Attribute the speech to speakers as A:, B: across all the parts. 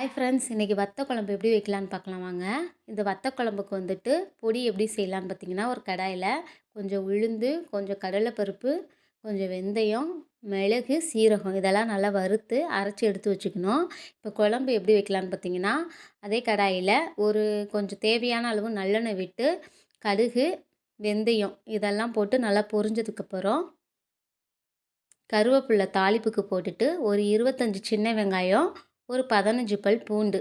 A: Hi friends இன்றைக்கி வத்த குழம்பு எப்படி வைக்கலான்னு பார்க்கலாம் வாங்க. இந்த வத்த குழம்புக்கு வந்துட்டு பொடி எப்படி செய்யலான்னு பார்த்தீங்கன்னா ஒரு கடாயில் கொஞ்சம் உளுந்து கொஞ்சம் கடலைப்பருப்பு கொஞ்சம் வெந்தயம் மிளகு சீரகம் இதெல்லாம் நல்லா வறுத்து அரைச்சி எடுத்து வச்சுக்கணும். இப்போ குழம்பு எப்படி வைக்கலான்னு பார்த்தீங்கன்னா அதே கடாயில் ஒரு கொஞ்சம் தேவையான அளவு நல்லெண்ணெய் விட்டு கடுகு வெந்தயம் இதெல்லாம் போட்டு நல்லா பொரிஞ்சதுக்கப்புறம் கருவேப்பில்லை தாளிப்புக்கு போட்டுட்டு ஒரு இருபத்தஞ்சி சின்ன வெங்காயம் ஒரு பதினஞ்சு பல் பூண்டு.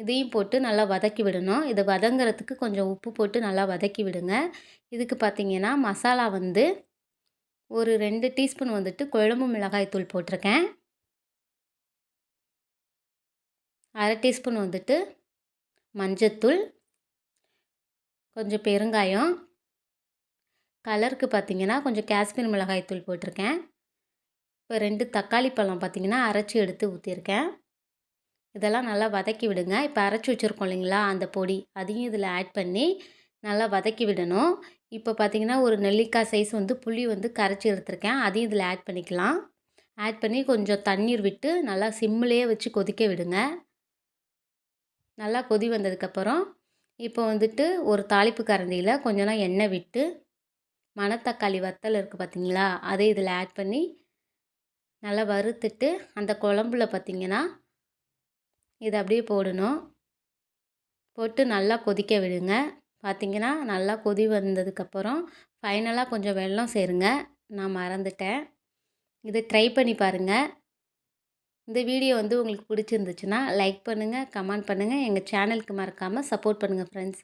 A: இதையும் போட்டு நல்லா வதக்கி விடணும். இதை வதங்கிறதுக்கு கொஞ்சம் உப்பு போட்டு நல்லா வதக்கி விடுங்க. இதுக்கு பார்த்திங்கன்னா மசாலா வந்து ஒரு ரெண்டு டீஸ்பூன் வந்துட்டு குழம்பு மிளகாய் தூள் போட்டிருக்கேன். அரை டீஸ்பூன் வந்துட்டு மஞ்சத்தூள். கொஞ்சம் பெருங்காயம். கலருக்கு பார்த்திங்கன்னா கொஞ்சம் காஷ்மீர் மிளகாய் தூள் போட்டிருக்கேன். இப்போ ரெண்டு தக்காளி பழம் பார்த்திங்கன்னா அரைச்சி எடுத்து ஊற்றிருக்கேன் இதெல்லாம் நல்லா வதக்கி விடுங்க. இப்போ அரைச்சி வச்சுருக்கோம் இல்லைங்களா? அந்த பொடி. அதையும் இதில் ஆட் பண்ணி நல்லா வதக்கி விடணும். இப்போ பார்த்திங்கன்னா ஒரு நெல்லிக்காய் சைஸ் வந்து புளி வந்து கரைச்சி எடுத்துருக்கேன். அதையும் இதில் ஆட் பண்ணிக்கலாம். ஆட் பண்ணி கொஞ்சம் தண்ணீர் விட்டு நல்லா சிம்மிலேயே வச்சு கொதிக்க விடுங்க. நல்லா கொதி வந்ததுக்கப்புறம் இப்போ வந்துட்டு ஒரு தாளிப்பு கரண்டியில் கொஞ்சம் எண்ணெய் விட்டு மணத்தக்காளி வத்தல் இருக்குது பார்த்திங்களா அதை இதில் ஆட் பண்ணி நல்லா வறுத்துட்டு அந்த குழம்புல பார்த்திங்கன்னா இதை அப்படியே போடணும். போட்டு நல்லா கொதிக்க விடுங்க. பார்த்திங்கன்னா நல்லா கொதி வந்ததுக்கப்புறம் ஃபைனலாக கொஞ்சம் வெல்லம் சேருங்க. நான் மறந்துட்டேன். இதை ட்ரை பண்ணி பாருங்கள் இந்த வீடியோ வந்து உங்களுக்கு பிடிச்சிருந்துச்சுன்னா லைக் பண்ணுங்கள் கமெண்ட் பண்ணுங்கள் எங்கள் சேனலுக்கு மறக்காமல் சப்போர்ட் பண்ணுங்கள் ஃப்ரெண்ட்ஸ்